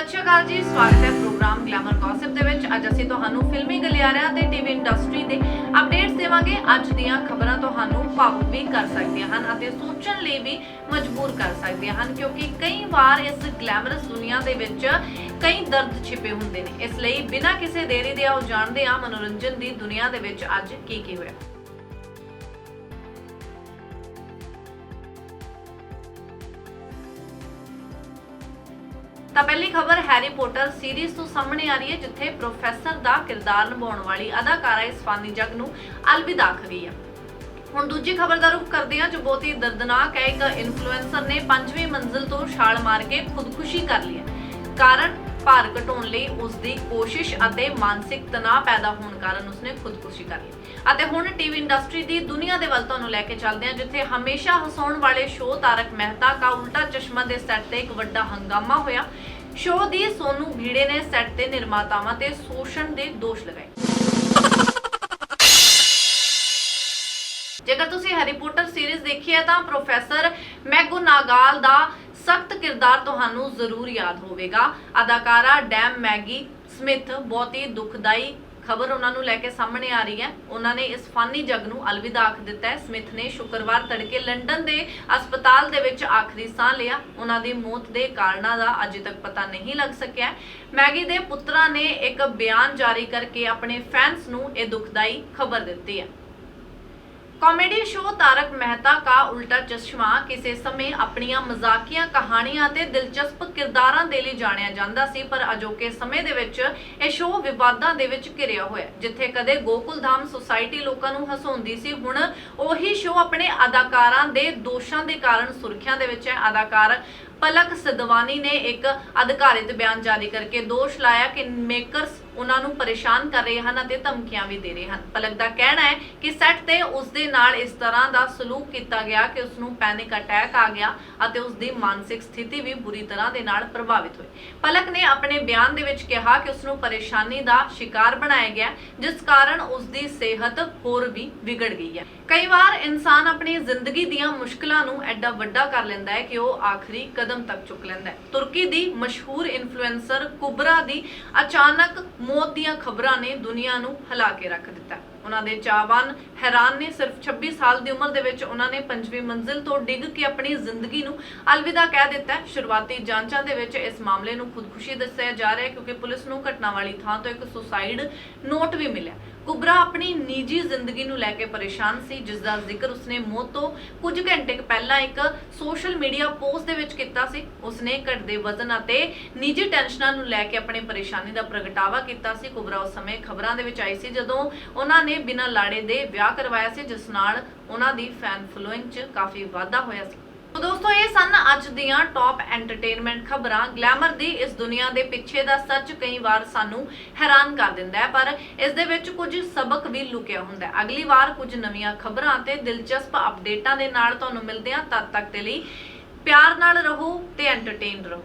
ਸਤਿ ਸ਼੍ਰੀ ਅਕਾਲ ਜੀ, ਸਵਾਗਤ ਹੈ ਪ੍ਰੋਗਰਾਮ ਗਲੈਮਰ ਗੌਸਿਪ ਦੇ ਵਿੱਚ। ਅੱਜ ਅਸੀਂ ਤੁਹਾਨੂੰ ਫਿਲਮੀ ਗਲਿਆਰਿਆਂ ਤੇ ਟੀਵੀ ਇੰਡਸਟਰੀ ਦੇ ਅਪਡੇਟਸ ਦੇਵਾਂਗੇ। ਅੱਜ ਦੀਆਂ ਖਬਰਾਂ ਤੁਹਾਨੂੰ ਭਾਵੁਕ ਵੀ ਕਰ ਸਕਦੀਆਂ ਹਨ ਅਤੇ ਸੋਚਣ ਲਈ ਵੀ ਮਜਬੂਰ ਕਰ ਸਕਦੀਆਂ ਹਨ, ਕਿਉਂਕਿ ਕਈ ਵਾਰ ਇਸ ਗਲੈਮਰਸ ਦੁਨੀਆ ਦੇ ਵਿੱਚ ਕਈ ਦਰਦ ਛਿਪੇ ਹੁੰਦੇ ਨੇ। ਇਸ ਲਈ ਬਿਨਾਂ ਕਿਸੇ ਦੇਰੀ ਦੇ ਆਓ, ਜਾਣਦੇ ਹਾਂ ਮਨੋਰੰਜਨ ਦੀ ਦੁਨੀਆ ਦੇ ਵਿੱਚ ਅੱਜ ਕੀ ਕੀ ਹੋਇਆ। ਤਾਂ ਪਹਿਲੀ ਖਬਰ ਹੈਰੀ ਪੋਟਰ ਸੀਰੀਜ਼ ਤੋਂ ਸਾਹਮਣੇ ਆ ਰਹੀ ਹੈ, ਜਿੱਥੇ ਪ੍ਰੋਫੈਸਰ ਦਾ ਕਿਰਦਾਰ ਨਿਭਾਉਣ ਵਾਲੀ ਅਦਾਕਾਰਾ ਇਸ ਫਾਨੀ ਜਗ ਨੂੰ ਅਲਵਿਦਾ ਆਖ ਹੈ। ਹੁਣ ਦੂਜੀ ਖਬਰ ਦਾ ਰੁਖ ਕਰਦੇ ਹਾਂ, ਜੋ ਬਹੁਤ ਹੀ ਦਰਦਨਾਕ ਹੈ। ਇੱਕ ਇਨਫਲੂਐਂਸਰ ਨੇ ਪੰਜਵੀਂ ਮੰਜ਼ਿਲ ਤੋਂ ਛਾਲ ਮਾਰ ਕੇ ਖੁਦਕੁਸ਼ੀ ਕਰ ਲਈ ਹੈ। ਕਾਰਨ ਭਾਰ ਘਟਾਉਣ ਲਈ ਉਸ ਦੀ ਕੋਸ਼ਿਸ਼ ਅਤੇ ਮਾਨਸਿਕ ਤਣਾਅ ਪੈਦਾ ਹੋਣ ਕਾਰਨ ਉਸਨੇ ਖੁਦਕੁਸ਼ੀ ਕਰ ਲਈ। ਅਤੇ ਹੁਣ ਟੀਵੀ ਇੰਡਸਟਰੀ ਦੀ ਦੁਨੀਆ ਦੇ ਵੱਲ ਤੁਹਾਨੂੰ ਲੈ ਕੇ ਚੱਲਦੇ ਹਾਂ, ਜਿੱਥੇ ਹਮੇਸ਼ਾ ਹਸਾਉਣ ਵਾਲੇ ਸ਼ੋਅ ਤਾਰਕ ਮਹਿਤਾ ਕਾ ਉਲਟਾ ਚਸ਼ਮਾ ਦੇ ਸੈੱਟ ਤੇ ਇੱਕ ਵੱਡਾ ਹੰਗਾਮਾ ਹੋਇਆ। ਸ਼ੋਅ ਦੀ ਸੋਨੂ ਭੀੜੇ ਨੇ ਸੈੱਟ ਤੇ ਨਿਰਮਾਤਾਵਾਂ ਤੇ ਸ਼ੋਸ਼ਣ ਦੇ ਦੋਸ਼ ਲਗਾਏ। ਜੇਕਰ ਤੁਸੀਂ ਹੈਰੀ ਪੋਟਰ ਸੀਰੀਜ਼ ਦੇਖੀ ਹੈ ਤਾਂ ਪ੍ਰੋਫੈਸਰ ਮੈਗੋਨਾਗਾਲ ਦਾ ਸਖਤ ਕਿਰਦਾਰ ਤੁਹਾਨੂੰ ਜ਼ਰੂਰ ਯਾਦ ਹੋਵੇਗਾ। ਅਦਾਕਾਰਾ ਡੈਮ ਮੈਗੀ ਸਮਿਥ ਬਹੁਤ ਹੀ ਦੁਖਦਾਈ ਖਬਰ ਉਹਨਾਂ ਨੂੰ ਲੈ ਕੇ ਸਾਹਮਣੇ ਆ ਰਹੀ ਹੈ। ਉਹਨਾਂ ਨੇ ਇਸ ਫਾਨੀ ਜਗ ਨੂੰ ਅਲਵਿਦਾ ਆਖ ਦਿੱਤਾ ਹੈ। ਸਮਿਥ ਨੇ ਸ਼ੁੱਕਰਵਾਰ ਤੜਕੇ ਲੰਡਨ ਦੇ ਹਸਪਤਾਲ ਦੇ ਵਿੱਚ ਆਖਰੀ ਸਾਹ ਲਿਆ। ਉਹਨਾਂ ਦੀ ਮੌਤ ਦੇ ਕਾਰਨਾਂ ਦਾ ਅਜੇ ਤੱਕ ਪਤਾ ਨਹੀਂ ਲੱਗ ਸਕਿਆ ਮੈਗੀ ਦੇ ਪੁੱਤਰਾਂ ਨੇ ਇੱਕ ਬਿਆਨ ਜਾਰੀ ਕਰਕੇ ਆਪਣੇ ਫੈਨਸ ਨੂੰ ਇਹ ਦੁਖਦਾਈ ਖਬਰ ਦਿੱਤੀ ਹੈ। ਕਾਮੇਡੀ ਸ਼ੋਅ ਤਾਰਕ ਮਹਿਤਾ ਕਾ ਉਲਟਾ ਚਸ਼ਮਾ ਕਿਸੇ ਸਮੇਂ ਆਪਣੀਆਂ ਮਜ਼ਾਕੀਆਂ ਕਹਾਣੀਆਂ ਅਤੇ ਦਿਲਚਸਪ ਕਿਰਦਾਰਾਂ ਦੇ ਲਈ ਜਾਣਿਆ ਜਾਂਦਾ ਸੀ, ਪਰ ਅਜੋਕੇ ਸਮੇਂ ਦੇ ਵਿੱਚ ਇਹ ਸ਼ੋ ਵਿਵਾਦਾਂ ਦੇ ਵਿੱਚ ਘਿਰਿਆ ਹੋਇਆ ਜਿੱਥੇ ਕਦੇ ਗੋਕੁਲਧਾਮ ਸੁਸਾਇਟੀ ਲੋਕਾਂ ਨੂੰ ਹਸਾਉਂਦੀ ਸੀ, ਹੁਣ ਉਹੀ ਸ਼ੋ ਆਪਣੇ ਅਦਾਕਾਰਾਂ ਦੇ ਦੋਸ਼ਾਂ ਦੇ ਕਾਰਨ ਸੁਰਖੀਆਂ ਦੇ ਵਿੱਚ ਹੈ। ਅਦਾਕਾਰ ਪਲਕ ਸਦਵਾਨੀ ਨੇ ਇੱਕ ਅਧਿਕਾਰਿਤ ਬਿਆਨ ਜਾਰੀ ਕਰਕੇ ਦੋਸ਼ ਲਾਇਆ ਕਿ ਮੇਕਰਸ ਉਹਨਾਂ ਨੂੰ ਪਰੇਸ਼ਾਨ ਕਰ ਰਹੇ ਹਨ ਅਤੇ ਧਮਕੀਆਂ ਵੀ ਦੇ ਰਹੇ ਹਨ। ਪਲਕ ਦਾ ਕਹਿਣਾ ਹੈ ਕਿ ਸੈੱਟ ਤੇ ਉਸ ਦੇ ਨਾਲ ਇਸ ਤਰ੍ਹਾਂ ਦਾ ਸਲੂਕ ਕੀਤਾ ਗਿਆ ਕਿ ਉਸ ਨੂੰ ਪੈਨਿਕ ਅਟੈਕ ਆ ਗਿਆ ਅਤੇ ਉਸ ਦੀ ਮਾਨਸਿਕ ਸਥਿਤੀ ਵੀ ਬੁਰੀ ਤਰ੍ਹਾਂ ਦੇ ਨਾਲ ਪ੍ਰਭਾਵਿਤ ਹੋਈ। ਪਲਕ ਨੇ ਆਪਣੇ ਬਿਆਨ ਦੇ ਵਿੱਚ ਕਿਹਾ ਕਿ ਉਸ ਨੂੰ ਪਰੇਸ਼ਾਨੀ ਦਾ ਸ਼ਿਕਾਰ ਬਣਾਇਆ ਗਿਆ, ਜਿਸ ਕਾਰਨ ਉਸ ਦੀ ਸਿਹਤ ਹੋਰ ਵੀ ਵਿਗੜ ਗਈ ਹੈ। ਕਈ ਵਾਰ ਇਨਸਾਨ ਆਪਣੀ ਜ਼ਿੰਦਗੀ ਦੀਆਂ ਮੁਸ਼ਕਲਾਂ ਨੂੰ ਐਡਾ ਵੱਡਾ ਕਰ ਲੈਂਦਾ ਹੈ ਕਿ ਉਹ ਆਖਰੀ ਕਦਮ ਤੱਕ ਚੁੱਕ ਲੈਂਦਾ ਹੈ। ਤੁਰਕੀ ਦੀ ਮਸ਼ਹੂਰ ਇਨਫਲੂਐਂਸਰ ਕੁਬਰਾ ਦੀ ਅਚਾਨਕ ਮੌਤ ਦੀਆਂ ਖਬਰਾਂ ਨੇ ਦੁਨੀਆ ਨੂੰ ਹਿਲਾ ਕੇ ਰੱਖ ਦਿੱਤਾ। ਉਹਨਾਂ ਦੇ ਚਾਹਵਾਨ ਹੈਰਾਨ ਨੇ, ਸਿਰਫ 26 ਸਾਲ ਦੀ ਉਮਰ ਦੇ ਵਿੱਚ ਉਹਨਾਂ ਨੇ ਪੰਜਵੀਂ ਮੰਜ਼ਿਲ ਤੋਂ ਡਿੱਗ ਕੇ ਆਪਣੀ ਜ਼ਿੰਦਗੀ ਨੂੰ ਅਲਵਿਦਾ ਕਹਿ ਦਿੱਤਾ ਸ਼ੁਰੂਆਤੀ ਜਾਂਚਾਂ ਦੇ ਵਿੱਚ ਇਸ ਮਾਮਲੇ ਨੂੰ ਖੁਦਕੁਸ਼ੀ ਦੱਸਿਆ ਜਾ ਰਿਹਾ ਹੈ ਕਿਉਂਕਿ ਪੁਲਿਸ ਨੂੰ ਘਟਨਾ ਵਾਲੀ ਥਾਂ ਤੋਂ ਇੱਕ ਸੁਸਾਈਡ ਨੋਟ ਵੀ ਮਿਲਿਆ। ਕੁਬਰਾ ਆਪਣੀ ਨਿੱਜੀ ਜ਼ਿੰਦਗੀ ਨੂੰ ਲੈ ਕੇ ਪਰੇਸ਼ਾਨ ਸੀ ਜਿਸ ਦਾ ਜ਼ਿਕਰ ਉਸਨੇ ਮੌਤ ਤੋਂ ਕੁਝ ਘੰਟੇ ਪਹਿਲਾਂ ਇੱਕ ਸੋਸ਼ਲ ਮੀਡੀਆ ਪੋਸਟ ਦੇ ਵਿੱਚ ਕੀਤਾ ਸੀ। ਉਸਨੇ ਘਟਦੇ ਵਜ਼ਨ ਅਤੇ ਨਿੱਜੀ ਟੈਨਸ਼ਨਾਂ ਨੂੰ ਲੈ ਕੇ ਆਪਣੀ ਪਰੇਸ਼ਾਨੀ ਦਾ ਪ੍ਰਗਟਾਵਾ ਕੀਤਾ ਸੀ। ਕੁਬਰਾ ਉਸ ਸਮੇਂ ਖਬਰਾਂ ਦੇ ਵਿੱਚ ਆਈ ਸੀ, ਜਦੋਂ ਉਹਨਾਂ ਨੇ ਬਿਨਾਂ ਲਾੜੇ ਦੇ ਵਿਆਹ ਕਰਵਾਇਆ ਸੀ, ਜਿਸ ਨਾਲ ਉਹਨਾਂ ਦੀ ਫੈਨ ਫਲੋਇੰਗ 'ਚ ਕਾਫੀ ਵਾਧਾ ਹੋਇਆ ਸੀ। ਤੋ ਦੋਸਤੋ, ਇਹ ਸਨ ਅੱਜ ਦੀਆਂ ਟੌਪ ਐਂਟਰਟੇਨਮੈਂਟ ਖਬਰਾਂ। ਗਲੈਮਰ ਦੀ ਇਸ ਦੁਨੀਆ ਦੇ ਪਿੱਛੇ ਦਾ ਸੱਚ ਕਈ ਵਾਰ ਸਾਨੂੰ ਹੈਰਾਨ ਕਰ ਦਿੰਦਾ ਹੈ, ਪਰ ਇਸ ਦੇ ਵਿੱਚ ਕੁਝ ਸਬਕ ਵੀ ਲੁਕਿਆ ਹੁੰਦਾ ਹੈ। ਅਗਲੀ ਵਾਰ ਕੁਝ ਨਵੀਆਂ ਖਬਰਾਂ ਤੇ ਦਿਲਚਸਪ ਅਪਡੇਟਾਂ ਦੇ ਨਾਲ ਤੁਹਾਨੂੰ ਮਿਲਦੇ ਹਾਂ। ਤਦ ਤੱਕ ਦੇ ਲਈ ਪਿਆਰ ਨਾਲ ਰਹੋ ਤੇ ਐਂਟਰਟੇਨ ਰਹੋ।